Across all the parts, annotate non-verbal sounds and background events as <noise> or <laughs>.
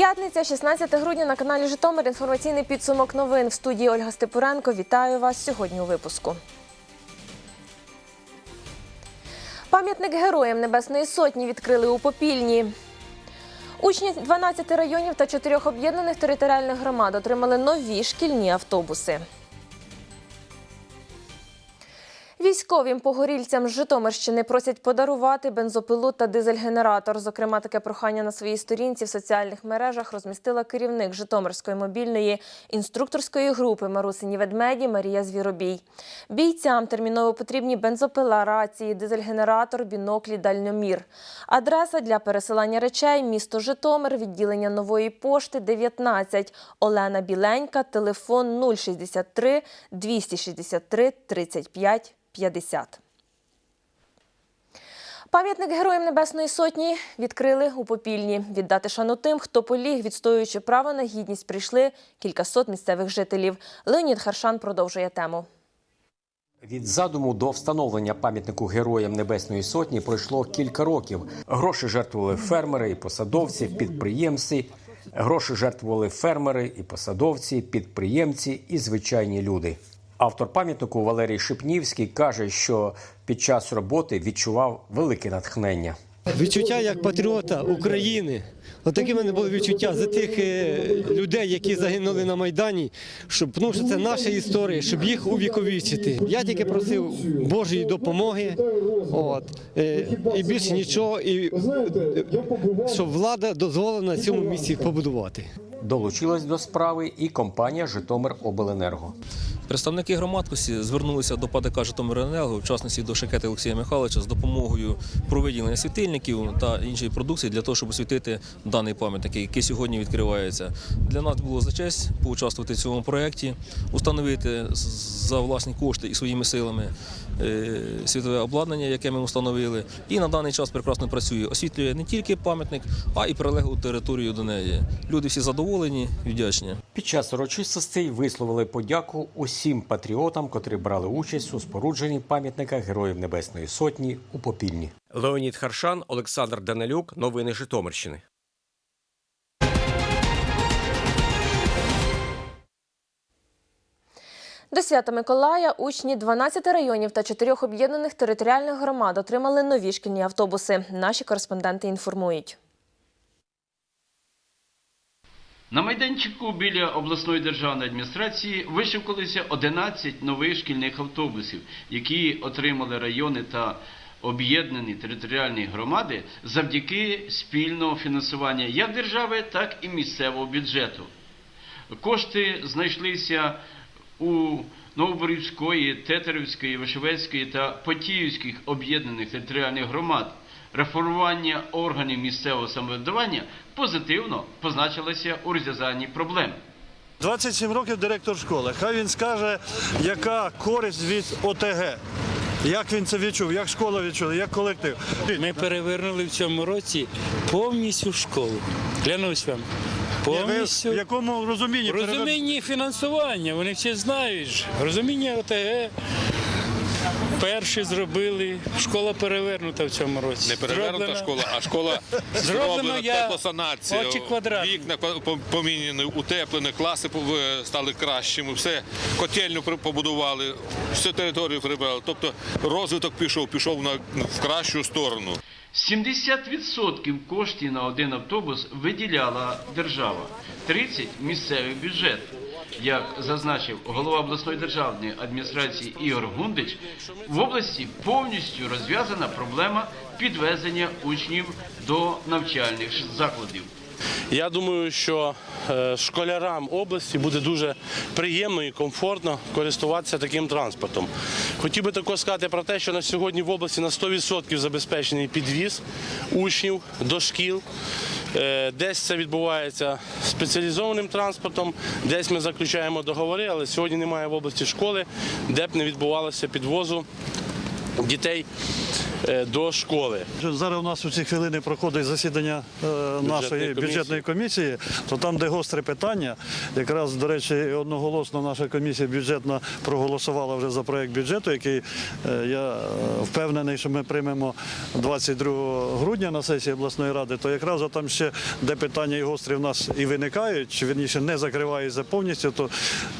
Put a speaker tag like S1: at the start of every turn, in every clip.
S1: П'ятниця, 16 грудня на каналі Житомир. Інформаційний підсумок новин в студії Ольга Степуренко. Вітаю вас сьогодні у випуску. Пам'ятник героям Небесної Сотні відкрили у Попільні. Учні 12 районів та 4 об'єднаних територіальних громад отримали нові шкільні автобуси. Військовим погорільцям з Житомирщини просять подарувати бензопилу та дизель-генератор. Зокрема, таке прохання на своїй сторінці в соціальних мережах розмістила керівник Житомирської мобільної інструкторської групи Марусині Ведмеді Марія Звіробій. Бійцям терміново потрібні бензопила, рації, дизель-генератор, біноклі, дальньомір. Адреса для пересилання речей місто Житомир, відділення нової пошти 19. Олена Біленька, телефон 063 263 35 50. Пам'ятник Героям Небесної Сотні відкрили у Попільні. Віддати шану тим, хто поліг, відстоюючи право на гідність, прийшли кількасот місцевих жителів. Леонід Харшан продовжує тему.
S2: Від задуму до встановлення пам'ятнику Героям Небесної Сотні пройшло кілька років. Гроші жертвували фермери і посадовці, підприємці. Гроші жертвували фермери і посадовці, підприємці і звичайні люди. Автор пам'ятнику Валерій Шипнівський каже, що під час роботи відчував велике натхнення.
S3: Відчуття як патріота України. Отакі в мене були відчуття за тих е, людей, які загинули на Майдані, щоб ну, що це наша історія, щоб їх увіковічити. Я тільки просив Божої допомоги, от, е, і більше нічого, і щоб влада дозволила на цьому місці побудувати.
S2: Долучилась до справи і компанія Житомиробленерго.
S4: Представники громадкості звернулися до ПАДК «Житомиренерго», в частності до Шакети Олексія Михайловича, з допомогою про світильників та іншої продукції для того, щоб освітити даний пам'ятник, який сьогодні відкривається. Для нас було за честь поучаствувати в цьому проєкті, установити за власні кошти і своїми силами світове обладнання, яке ми встановили. І на даний час прекрасно працює. Освітлює не тільки пам'ятник, а й прилеглу територію до неї. Люди всі задоволені і вдячні.
S2: Під час урочистостей висловили подяку усім патріотам, котрі брали участь у спорудженні пам'ятника Героїв Небесної Сотні у Попільні.
S5: Леонід Харшан, Олександр Данилюк. Новини Житомирщини.
S1: До свята Миколая учні 12 районів та 4 об'єднаних територіальних громад отримали нові шкільні автобуси. Наші кореспонденти інформують.
S6: На майданчику біля обласної державної адміністрації вишивкалися 11 нових шкільних автобусів, які отримали райони та об'єднані територіальні громади завдяки спільного фінансування як держави, так і місцевого бюджету. Кошти знайшлися у Новоборівської, Тетерівської, Вишивецької та Потіївських об'єднаних територіальних громад. Реформування органів місцевого самоврядування позитивно позначилося у розв'язанні проблем.
S7: 27 років директор школи. Хай він скаже, яка користь від ОТГ. Як він це відчув, як школа відчула, як колектив.
S8: Ми перевернули в цьому році повністю школу. Клянусь вам. Повністю.
S7: в якому розумінні
S8: розумінні фінансування, вони всі знають. Розуміння ОТГ. Перші зробили. Школа перевернута в цьому році.
S9: Не перевернута
S8: Зроблена-
S9: школа, а школа <laughs> зроблена
S8: я
S9: теплосанація.
S8: очі квадратні.
S9: Вікна по- поміняні, утеплені, класи пов- стали кращими, все котельню побудували, всю територію прибрали. Тобто розвиток пішов, пішов на в кращу сторону.
S6: 70% коштів на один автобус виділяла держава, 30% – місцевий бюджет. Як зазначив голова обласної державної адміністрації Ігор Гундич, в області повністю розв'язана проблема підвезення учнів до навчальних закладів.
S10: Я думаю, що е, школярам області буде дуже приємно і комфортно користуватися таким транспортом. Хотів би також сказати про те, що на сьогодні в області на 100% забезпечений підвіз учнів до шкіл. Е, Десь це відбувається спеціалізованим транспортом, десь ми заключаємо договори, але сьогодні немає в області школи, де б не відбувалося підвозу дітей до школи.
S7: Зараз у нас у ці хвилини проходить засідання е, нашої бюджетної комісії, то там, де гостре питання, якраз, до речі, одноголосно наша комісія бюджетна проголосувала вже за проект бюджету, який е, я е, впевнений, що ми приймемо 22 грудня на сесії обласної ради, то якраз там ще де питання і гострі в нас і виникають, чи вірніше не закриваються повністю, то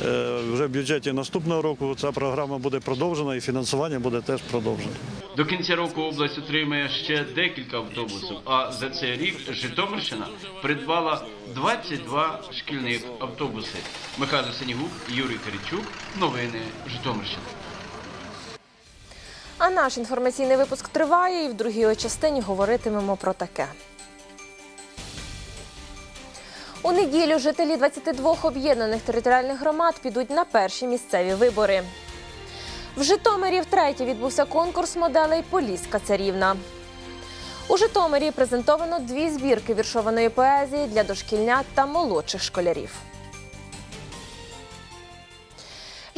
S7: е, вже в бюджеті наступного року ця програма буде продовжена і фінансування буде теж продовжено.
S6: До кінця року область отримає ще декілька автобусів, а за цей рік Житомирщина придбала 22 шкільних автобуси. Михайло Сенігук, Юрій Киричук. Новини Житомирщини.
S1: А наш інформаційний випуск триває, і в другій частині говоритимемо про таке. У неділю жителі 22 об'єднаних територіальних громад підуть на перші місцеві вибори. В Житомирі втретє відбувся конкурс моделей Поліська царівна. У Житомирі презентовано дві збірки віршованої поезії для дошкільнят та молодших школярів.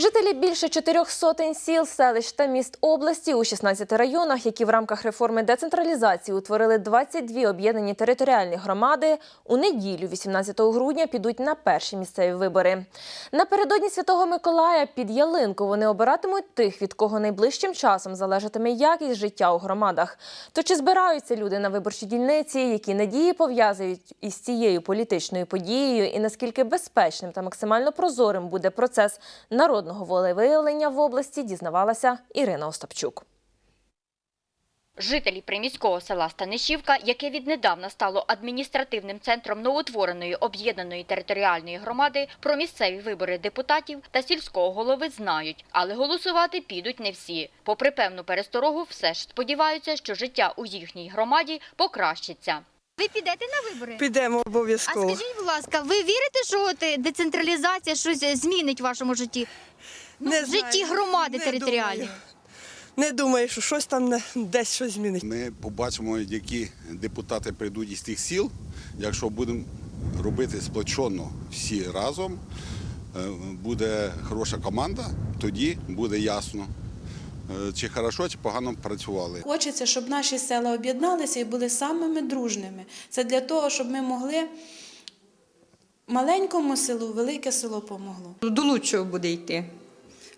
S1: Жителі більше чотирьох сотень сіл, селищ та міст області у 16 районах, які в рамках реформи децентралізації утворили 22 об'єднані територіальні громади, у неділю, 18 грудня, підуть на перші місцеві вибори. Напередодні Святого Миколая під ялинку вони обиратимуть тих, від кого найближчим часом залежатиме якість життя у громадах. То чи збираються люди на виборчі дільниці, які надії пов'язують із цією політичною подією, і наскільки безпечним та максимально прозорим буде процес народного волевиявлення в області, дізнавалася Ірина Остапчук.
S11: Жителі приміського села Станишівка, яке віднедавна стало адміністративним центром новоутвореної об'єднаної територіальної громади, про місцеві вибори депутатів та сільського голови знають, але голосувати підуть не всі. Попри певну пересторогу, все ж сподіваються, що життя у їхній громаді покращиться.
S12: Ви підете на вибори?
S13: Підемо
S12: А
S13: обов'язково.
S12: скажіть, будь ласка, ви вірите, що от е, децентралізація щось змінить в вашому житті? Ну, в житті громади
S13: не
S12: територіальної?
S13: думаю. Не думаю, що щось там не- десь щось змінить.
S14: Ми побачимо, які депутати прийдуть із тих сіл. Якщо будемо робити сплочено всі разом, е, буде хороша команда, тоді буде ясно, е, чи хорошо, чи погано працювали.
S15: Хочеться, щоб наші села об'єдналися і були самими дружними. Це для того, щоб ми могли маленькому селу велике село помогло.
S13: До лучшого буде йти.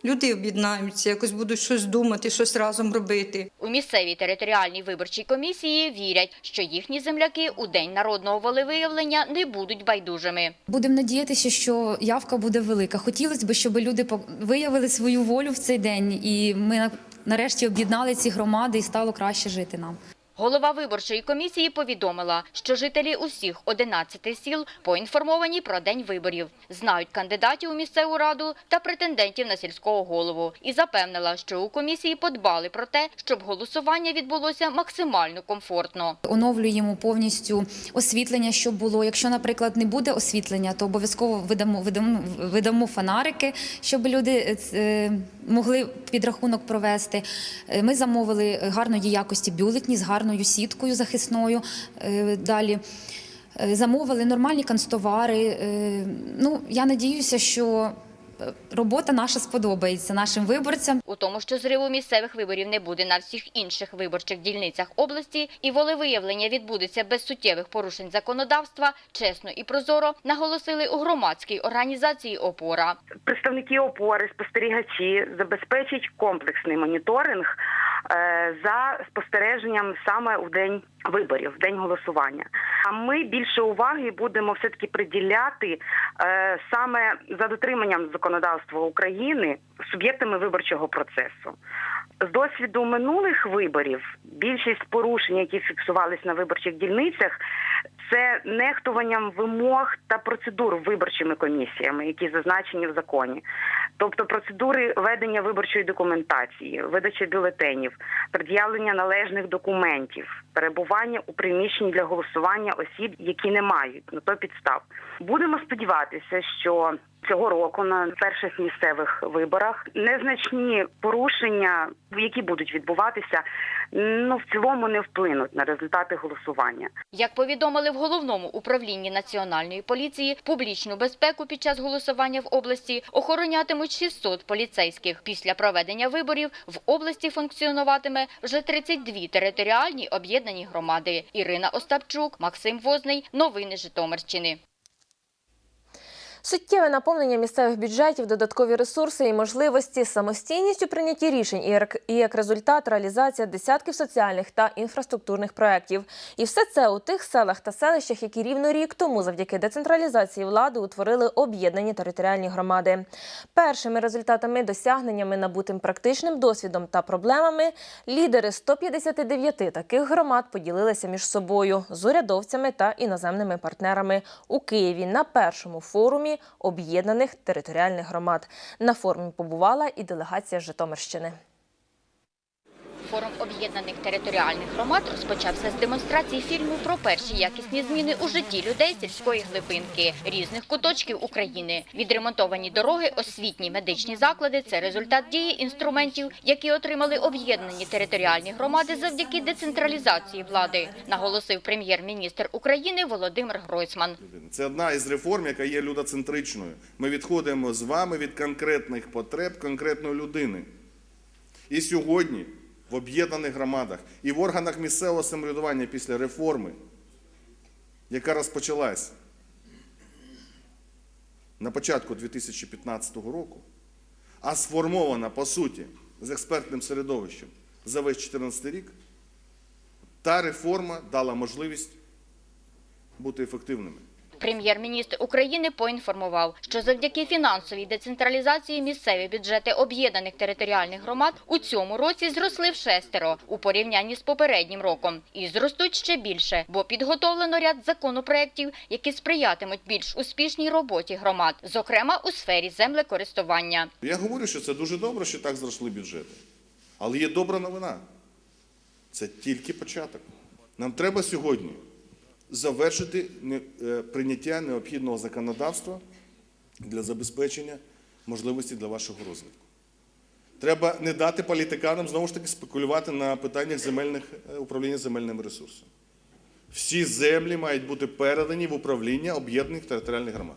S13: Люди об'єднаються, якось будуть щось думати, щось разом робити.
S11: У місцевій територіальній виборчій комісії вірять, що їхні земляки у день народного волевиявлення не будуть байдужими.
S16: Будемо надіятися, що явка буде велика. Хотілося б, щоб люди виявили свою волю в цей день, і ми нарешті об'єднали ці громади і стало краще жити нам.
S11: Голова виборчої комісії повідомила, що жителі усіх 11 сіл поінформовані про день виборів, знають кандидатів у місцеву раду та претендентів на сільського голову і запевнила, що у комісії подбали про те, щоб голосування відбулося максимально комфортно.
S16: Оновлюємо повністю освітлення, щоб було. Якщо, наприклад, не буде освітлення, то обов'язково видамо, видамо, видамо фонарики, щоб люди е, могли підрахунок провести. Е, Ми замовили гарної якості бюлетні з гарною сіткою захисною. Е, Далі е, замовили нормальні канцтовари. Е, Ну, я надіюся, що робота наша сподобається нашим виборцям.
S11: У тому, що зриву місцевих виборів не буде на всіх інших виборчих дільницях області, і волевиявлення відбудеться без суттєвих порушень законодавства, чесно і прозоро, наголосили у громадській організації «Опора».
S17: представники опори, спостерігачі забезпечать комплексний моніторинг е, за спостереженням саме у день виборів, в день голосування. А ми більше уваги будемо все таки приділяти е, саме за дотриманням законодавства України суб'єктами виборчого процесу. З досвіду минулих виборів більшість порушень, які фіксувались на виборчих дільницях, це нехтуванням вимог та процедур виборчими комісіями, які зазначені в законі. Тобто процедури ведення виборчої документації, видача бюлетенів, пред'явлення належних документів, перебування у приміщенні для голосування осіб, які не мають на то підстав. Будемо сподіватися, що цього року на перших місцевих виборах. Незначні порушення, які будуть відбуватися, ну в цілому не вплинуть на результати голосування.
S11: Як повідомили в головному управлінні національної поліції, публічну безпеку під час голосування в області охоронятимуть 600 поліцейських. Після проведення виборів в області функціонуватиме вже 32 територіальні об'єднані громади. Ірина Остапчук, Максим Возний. Новини Житомирщини.
S1: Суттєве наповнення місцевих бюджетів, додаткові ресурси і можливості, самостійність у прийнятті рішень і як- результат реалізація десятків соціальних та інфраструктурних проєктів. І все це у тих селах та селищах, які рівно рік тому завдяки децентралізації влади утворили об'єднані територіальні громади. Першими результатами, досягненнями, набутим практичним досвідом та проблемами лідери 159 таких громад поділилися між собою з урядовцями та іноземними партнерами у Києві на першому форумі об'єднаних територіальних громад. На форумі побувала і делегація Житомирщини.
S11: Форум об'єднаних територіальних громад розпочався з демонстрації фільму про перші якісні зміни у житті людей сільської глибинки різних куточків України. Відремонтовані дороги, освітні медичні заклади це результат дії інструментів, які отримали об'єднані територіальні громади завдяки децентралізації влади, наголосив прем'єр-міністр України Володимир Гройсман.
S18: Це одна із реформ, яка є людоцентричною. Ми відходимо з вами від конкретних потреб конкретної людини. І сьогодні в об'єднаних громадах і в органах місцевого самоврядування після реформи, яка розпочалась на початку 2015 року, а сформована по суті з експертним середовищем за весь 2014 рік, та реформа дала можливість бути ефективними.
S11: Прем'єр-міністр України поінформував, що завдяки фінансовій децентралізації місцеві бюджети об'єднаних територіальних громад у цьому році зросли в шестеро у порівнянні з попереднім роком і зростуть ще більше, бо підготовлено ряд законопроєктів, які сприятимуть більш успішній роботі громад, зокрема у сфері землекористування.
S18: Я говорю, що це дуже добре, що так зросли бюджети. Але є добра новина. Це тільки початок. Нам треба сьогодні завершити е, прийняття необхідного законодавства для забезпечення можливості для вашого розвитку. Треба не дати політиканам знову ж таки спекулювати на питаннях земельних е, управління земельним ресурсом. Всі землі мають бути передані в управління об'єднаних територіальних громад.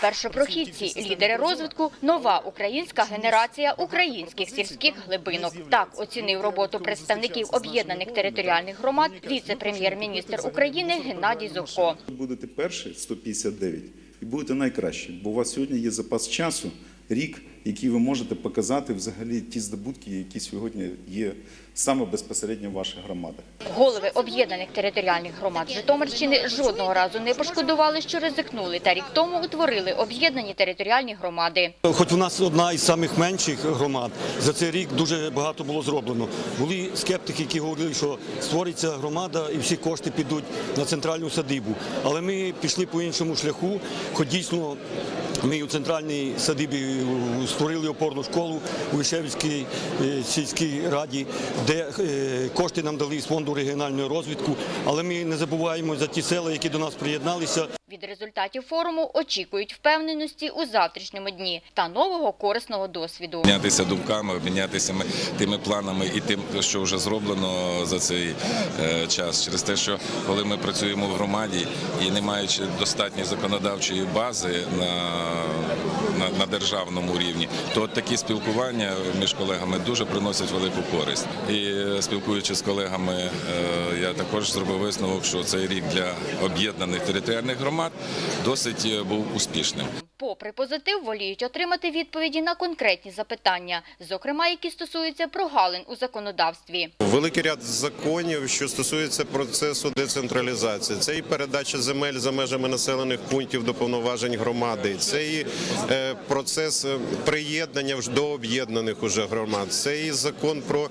S11: Першопрохідці, лідери розвитку, нова українська генерація українських сільських глибинок. Так оцінив роботу представників об'єднаних територіальних громад віце-прем'єр-міністр України Геннадій.
S19: Ви будете перші 159 і будете найкращі, бо у вас сьогодні є запас часу, рік, який ви можете показати взагалі ті здобутки, які сьогодні є саме безпосередньо в ваших громадах.
S11: Голови об'єднаних територіальних громад Житомирщини жодного разу не пошкодували, що ризикнули, та рік тому утворили об'єднані територіальні громади.
S20: Хоч у нас одна із самих менших громад, за цей рік дуже багато було зроблено. Були скептики, які говорили, що створиться громада і всі кошти підуть на центральну садибу. Але ми пішли по іншому шляху, хоч дійсно ми у центральній садибі створили опорну школу у Вишевській е, сільській раді, де е, кошти нам дали з фонду регіонального розвитку. Але ми не забуваємо за ті села, які до нас приєдналися.
S11: Від результатів форуму очікують впевненості у завтрашньому дні та нового корисного досвіду.
S21: Обмінятися думками, обмінятися тими планами і тим, що вже зроблено за цей е, час. Через те, що коли ми працюємо в громаді і не маючи достатньої законодавчої бази на, на, державному рівні, то такі спілкування між колегами дуже приносять велику користь. І е, спілкуючись з колегами, е, я також зробив висновок, що цей рік для об'єднаних територіальних громад досить е, був успішним.
S11: Попри позитив, воліють отримати відповіді на конкретні запитання, зокрема, які стосуються прогалин у законодавстві.
S22: Великий ряд законів, що стосується процесу децентралізації. Це і передача земель за межами населених пунктів до повноважень громади. Це і е, процес е, приєднання до об'єднаних уже громад. Це і закон про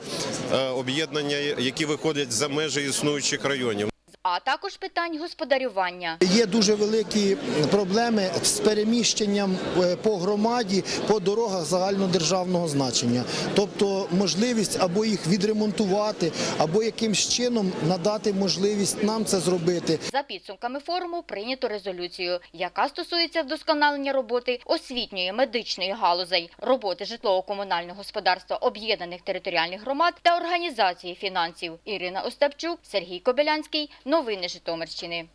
S22: е, об'єднання, які виходять за межі існуючих районів.
S11: З також питань господарювання.
S23: Є дуже великі проблеми з переміщенням е, по громаді по дорогах загальнодержавного значення. Тобто можливість або їх відремонтувати, або якимсь чином надати можливість нам це зробити.
S11: За підсумками форуму прийнято резолюцію, яка стосується вдосконалення роботи освітньої, медичної галузей, роботи житлово-комунального господарства об'єднаних територіальних громад та організації фінансів. Ірина Остапчук, Сергій Кобилянський. Новини Житомирщини.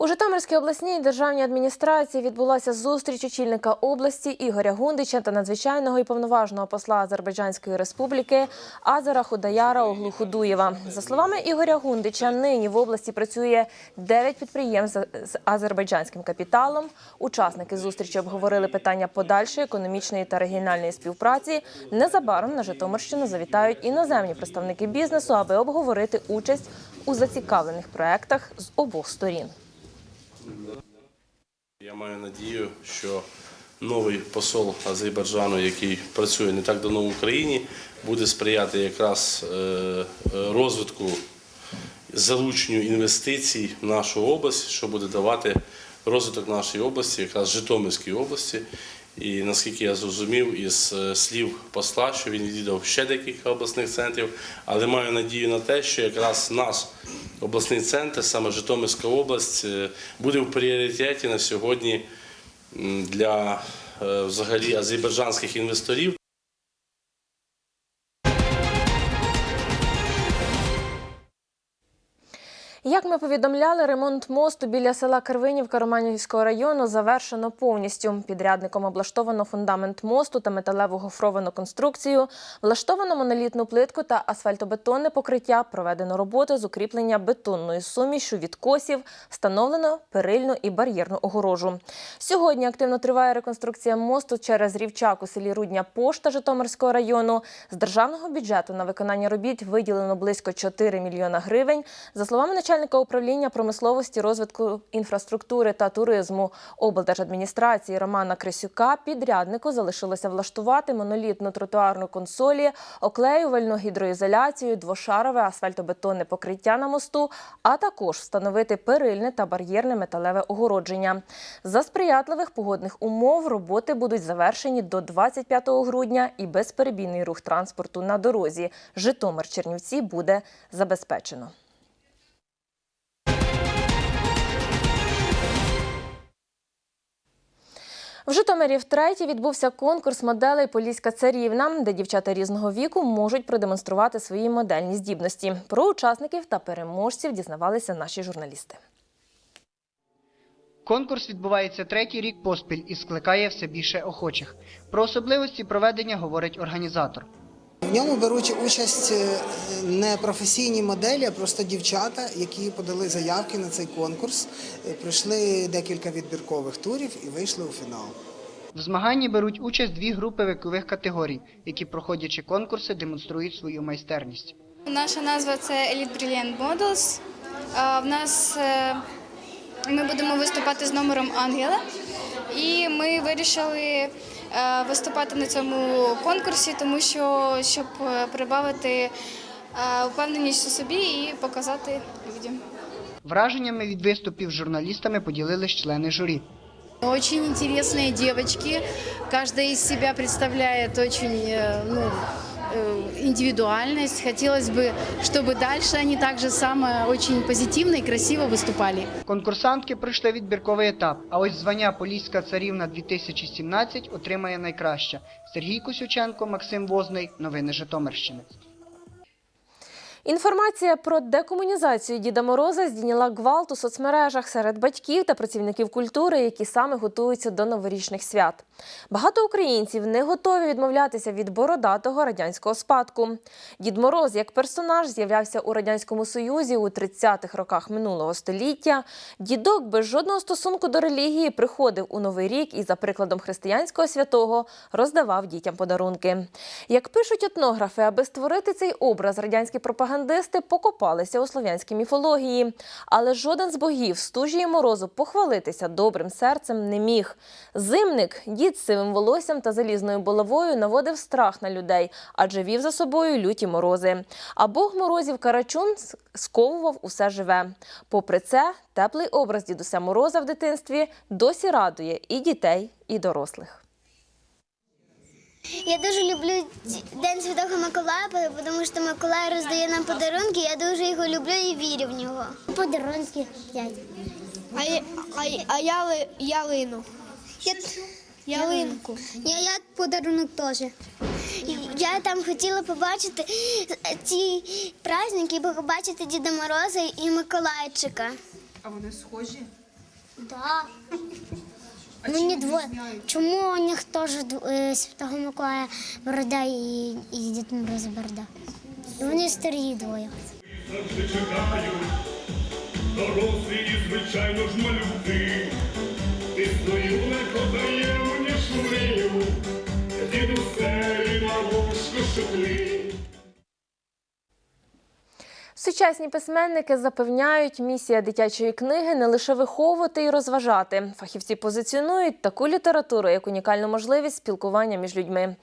S1: У Житомирській обласній державній адміністрації відбулася зустріч очільника області Ігоря Гундича та надзвичайного і повноважного посла Азербайджанської республіки Азера Худаяра Оглу Худуєва. За словами Ігоря Гундича, нині в області працює 9 підприємств з азербайджанським капіталом. Учасники зустрічі обговорили питання подальшої економічної та регіональної співпраці. Незабаром на Житомирщину завітають іноземні представники бізнесу, аби обговорити участь у зацікавлених проектах з обох сторін.
S10: Я маю надію, що новий посол Азербайджану, який працює не так давно в Україні, буде сприяти якраз е, розвитку залученню інвестицій в нашу область, що буде давати розвиток нашої області, якраз Житомирської області. І наскільки я зрозумів із е, слів посла, що він відвідав ще декілька обласних центрів, але маю надію на те, що якраз наш обласний центр, саме Житомирська область, е, буде в пріоритеті на сьогодні для е, взагалі азербайджанських інвесторів.
S1: Як ми повідомляли, ремонт мосту біля села Карвинівка Романівського району завершено повністю. Підрядником облаштовано фундамент мосту та металеву гофровану конструкцію, влаштовано монолітну плитку та асфальтобетонне покриття, проведено роботи з укріплення бетонної сумішю відкосів, встановлено перильну і бар'єрну огорожу. Сьогодні активно триває реконструкція мосту через рівчак у селі Рудня Пошта Житомирського району. З державного бюджету на виконання робіт виділено близько 4 мільйона гривень. За словами начальника управління промисловості, розвитку інфраструктури та туризму облдержадміністрації Романа Крисюка, підряднику залишилося влаштувати монолітну тротуарну консолі, оклеювальну гідроізоляцію, двошарове асфальтобетонне покриття на мосту, а також встановити перильне та бар'єрне металеве огородження. За сприятливих погодних умов роботи будуть завершені до 25 грудня і безперебійний рух транспорту на дорозі Житомир-Чернівці буде забезпечено. В Житомирі втретє відбувся конкурс моделей Поліська царівна, де дівчата різного віку можуть продемонструвати свої модельні здібності. Про учасників та переможців дізнавалися наші журналісти.
S24: Конкурс відбувається третій рік поспіль і скликає все більше охочих. Про особливості проведення говорить організатор.
S25: В ньому беруть участь е, не професійні моделі, а просто дівчата, які подали заявки на цей конкурс. Е, Пройшли декілька відбіркових турів і вийшли у фінал.
S24: В змаганні беруть участь дві групи вікових категорій, які, проходячи конкурси, демонструють свою майстерність.
S26: Наша назва це Elite Brilliant Models. В нас е, ми будемо виступати з номером Ангела, і ми вирішили виступати на цьому конкурсі, тому що щоб е, прибавити е, впевненість у собі і показати людям.
S24: Враженнями від виступів з журналістами поділились члени журі.
S27: Очень интересные девочки. Каждая из себя представляет очень э, ну, э, индивидуальность. Хотелось бы, чтобы дальше они также само очень позитивно и красиво выступали.
S24: Конкурсантки пройшли відбірковий етап, а ось звання Поліська царівна 2017 отримає найкраща. Сергій Косюченко, Максим Возний. Новини Житомирщини.
S1: Інформація про декомунізацію Діда Мороза здійняла гвалт у соцмережах серед батьків та працівників культури, які саме готуються до новорічних свят. Багато українців не готові відмовлятися від бородатого радянського спадку. Дід Мороз як персонаж з'являвся у радянському союзі у 30-х роках минулого століття. Дідок без жодного стосунку до релігії приходив у новий рік і, за прикладом християнського святого, роздавав дітям подарунки. Як пишуть етнографи, аби створити цей образ, радянські пропагандисти пропагандисти покопалися у слов'янській міфології, але жоден з богів стужі і морозу похвалитися добрим серцем не міг. Зимник, дід з сивим волоссям та залізною булавою наводив страх на людей, адже вів за собою люті морози. А бог морозів Карачун сковував усе живе. Попри це, теплий образ дідуся Мороза в дитинстві досі радує і дітей, і дорослих.
S28: Я дуже люблю День Святого Миколая, тому що Миколай роздає нам подарунки. Я дуже його люблю і вірю в нього. Подарунки п'ять. А, я- а, я- а я ли- ялину. Я, ялинку. Я, я подарунок теж. Я там хотіла побачити ці праздники, побачити Діда Мороза і Миколайчика.
S29: А вони схожі?
S28: Да. Мені двоє. Чому у них теж е, Святого Миколая борода і, і Дід Мороз борода? І Вони старі двоє.
S30: Завжди чекаю, дорослі, звичайно ж малюки. Ти свою не подає мені шурію, діду сері на вушку шукли.
S1: Сучасні письменники запевняють, місія дитячої книги не лише виховувати і розважати. Фахівці позиціонують таку літературу як унікальну можливість спілкування між людьми.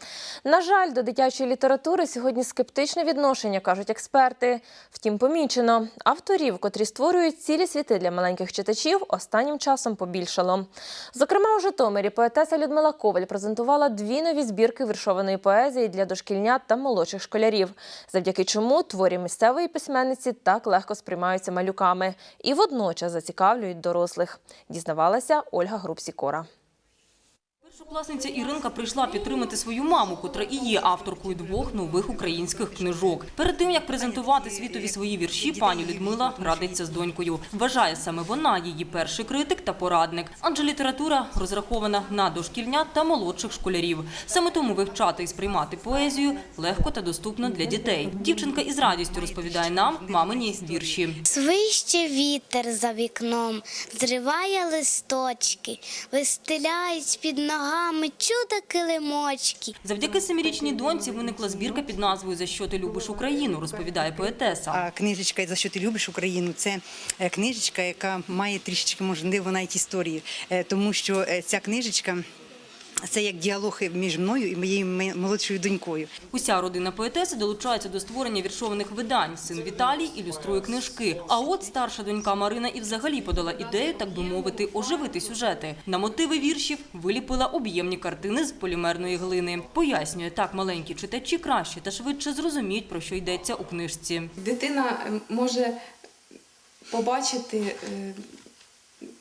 S1: На жаль, до дитячої літератури сьогодні скептичне відношення, кажуть експерти. Втім, помічено, авторів, котрі створюють цілі світи для маленьких читачів, останнім часом побільшало. Зокрема, у Житомирі поетеса Людмила Коваль презентувала дві нові збірки віршованої поезії для дошкільнят та молодших школярів, завдяки чому творі місцевої письменниці так легко сприймаються малюками і водночас зацікавлюють дорослих. Дізнавалася Ольга Грубсікора.
S31: Першокласниця Іринка прийшла підтримати свою маму, котра і є авторкою двох нових українських книжок. Перед тим як презентувати світові свої вірші, пані Людмила радиться з донькою. Вважає саме вона її перший критик та порадник, адже література розрахована на дошкільнят та молодших школярів. Саме тому вивчати і сприймати поезію легко та доступно для дітей. Дівчинка із радістю розповідає нам мамині вірші.
S28: Свище вітер за вікном, зриває листочки, вистеляють під ногами чудо килимочки.
S31: Завдяки семирічній доньці виникла збірка під назвою За що ти любиш Україну, розповідає поетеса.
S32: А книжечка «За що ти любиш Україну це е, книжечка, яка має трішечки, можливо, навіть історії, Е, тому що е, ця книжечка. Це як діалог між мною і моєю молодшою донькою.
S31: Уся родина поетеси долучається до створення віршованих видань. Син Віталій ілюструє книжки. А от старша донька Марина і взагалі подала ідею, так би мовити, оживити сюжети. На мотиви віршів виліпила об'ємні картини з полімерної глини. Пояснює, так маленькі читачі краще та швидше зрозуміють, про що йдеться у книжці.
S29: Дитина е, може побачити, е,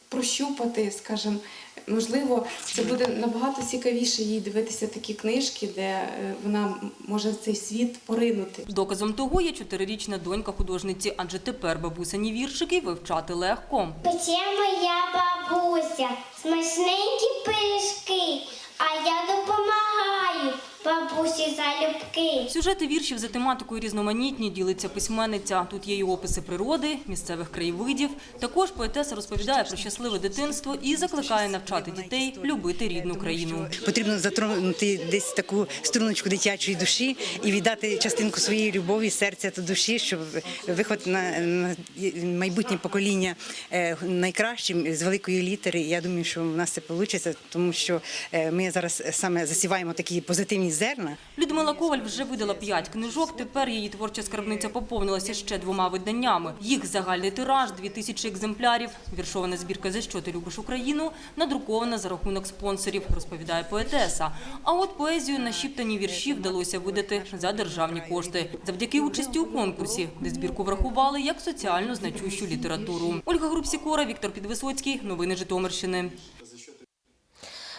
S29: прощупати, скажімо, можливо, це буде набагато цікавіше їй дивитися такі книжки, де е, вона може в цей світ поринути.
S31: Доказом того є чотирирічна донька художниці, адже тепер бабусині віршики вивчати легко.
S28: Пече моя бабуся, смачненькі пиріжки, а я допомагаю бабусі залюбки.
S31: Сюжети віршів за тематикою різноманітні, ділиться письменниця. Тут є і описи природи, місцевих краєвидів. Також поетеса розповідає про щасливе дитинство і закликає навчати дітей любити рідну країну.
S32: Потрібно затронути десь таку струночку дитячої душі і віддати частинку своєї любові, серця та душі, щоб виход на, на майбутнє покоління е, найкращим з великої літери. Я думаю, що в нас це вийде, тому що е, ми зараз саме засіваємо такі позитивні зерна.
S31: Людмила Коваль вже видала п'ять книжок. Тепер її творча скарбниця поповнилася ще двома виданнями. Їх загальний тираж – дві тисячі екземплярів. Віршована збірка «За що ти любиш Україну» надрукована за рахунок спонсорів, розповідає поетеса. А от поезію на шіптані вірші вдалося видати за державні кошти. Завдяки участі у конкурсі, де збірку врахували як соціально значущу літературу. Ольга Грубсікора, Віктор Підвисоцький. Новини Житомирщини.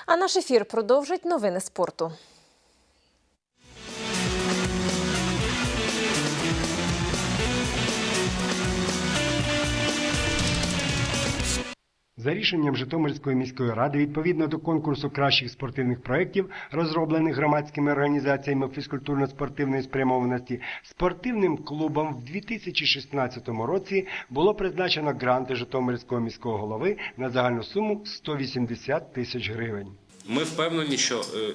S1: А наш ефір продовжить новини спорту.
S33: За рішенням Житомирської міської ради, відповідно до конкурсу кращих спортивних проєктів, розроблених громадськими організаціями фізкультурно-спортивної спрямованості, спортивним клубам в 2016 році було призначено гранти Житомирського міського голови на загальну суму 180 тисяч гривень.
S34: Ми впевнені, що е,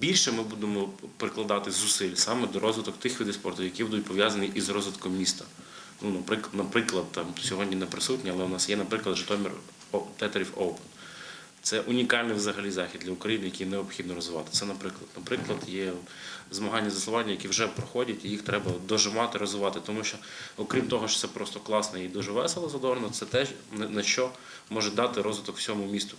S35: більше ми будемо прикладати зусиль саме до розвиток тих видів спорту, які будуть пов'язані із розвитком міста. Ну, наприклад, наприклад, там сьогодні не присутні, але у нас є, наприклад, Житомир Тетерів Оупен. Це унікальний взагалі захід для України, який необхідно розвивати. Це, наприклад, наприклад, є змагання заслування, які вже проходять, і їх треба дожимати, розвивати. Тому що, окрім того, що це просто класно і дуже весело, задорно, це те, на що може дати розвиток всьому місту.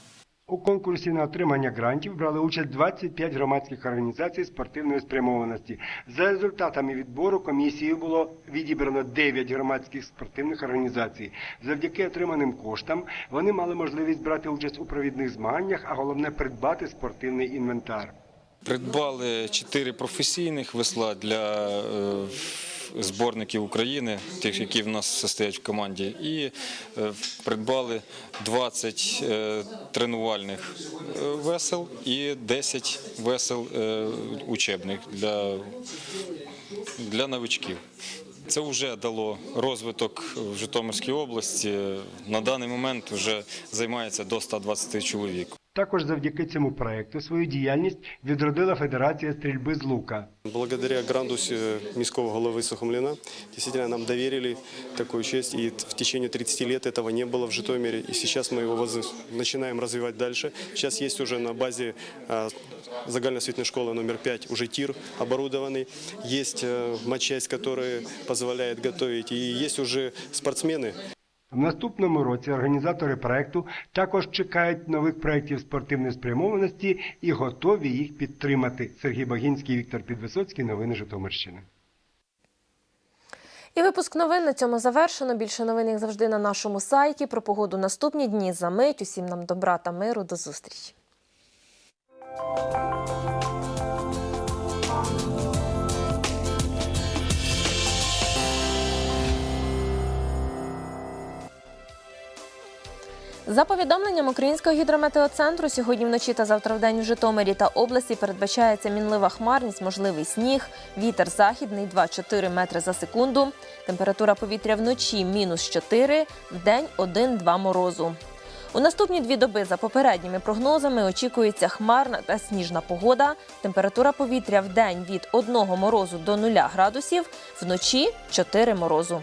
S33: У конкурсі на отримання грантів брали участь 25 громадських організацій спортивної спрямованості. За результатами відбору комісією було відібрано 9 громадських спортивних організацій. Завдяки отриманим коштам вони мали можливість брати участь у провідних змаганнях, а головне придбати спортивний інвентар.
S36: Придбали чотири професійних весла для е, зборників України, тих, які в нас стоять в команді, і е, придбали 20 е, тренувальних е, весел і 10 весел учебних для, для новичків. Це вже дало розвиток в Житомирській області. На даний момент вже займається до 120 чоловік.
S33: Також завдяки цьому проекту свою діяльність відродила Федерація стрільби з лука.
S37: Благодаря грандусу міського голови Сухомлина действительно нам доверили такую честь, и в течение 30 лет этого не было в Житомире, и сейчас мы его воз- начинаем развивать дальше. Сейчас есть уже на базе а, загальноосвітньої школы номер 5 уже тир оборудованный, есть э, матчасть, которая позволяет готовить, и есть уже спортсмены,
S33: В наступному році організатори проекту також чекають нових проєктів спортивної спрямованості і готові їх підтримати. Сергій Багінський, Віктор Підвисоцький. Новини Житомирщини.
S1: І випуск новин на цьому завершено. Більше новин, як завжди, на нашому сайті. Про погоду наступні дні за мить. Усім нам добра та миру. До зустрічі. За повідомленням Українського гідрометеоцентру, сьогодні вночі та завтра в день в Житомирі та області передбачається мінлива хмарність, можливий сніг, вітер західний 2-4 метри за секунду. Температура повітря вночі мінус 4, в день 1-2 морозу. У наступні дві доби за попередніми прогнозами очікується хмарна та сніжна погода. Температура повітря в день від 1 морозу до 0 градусів, вночі 4 морозу.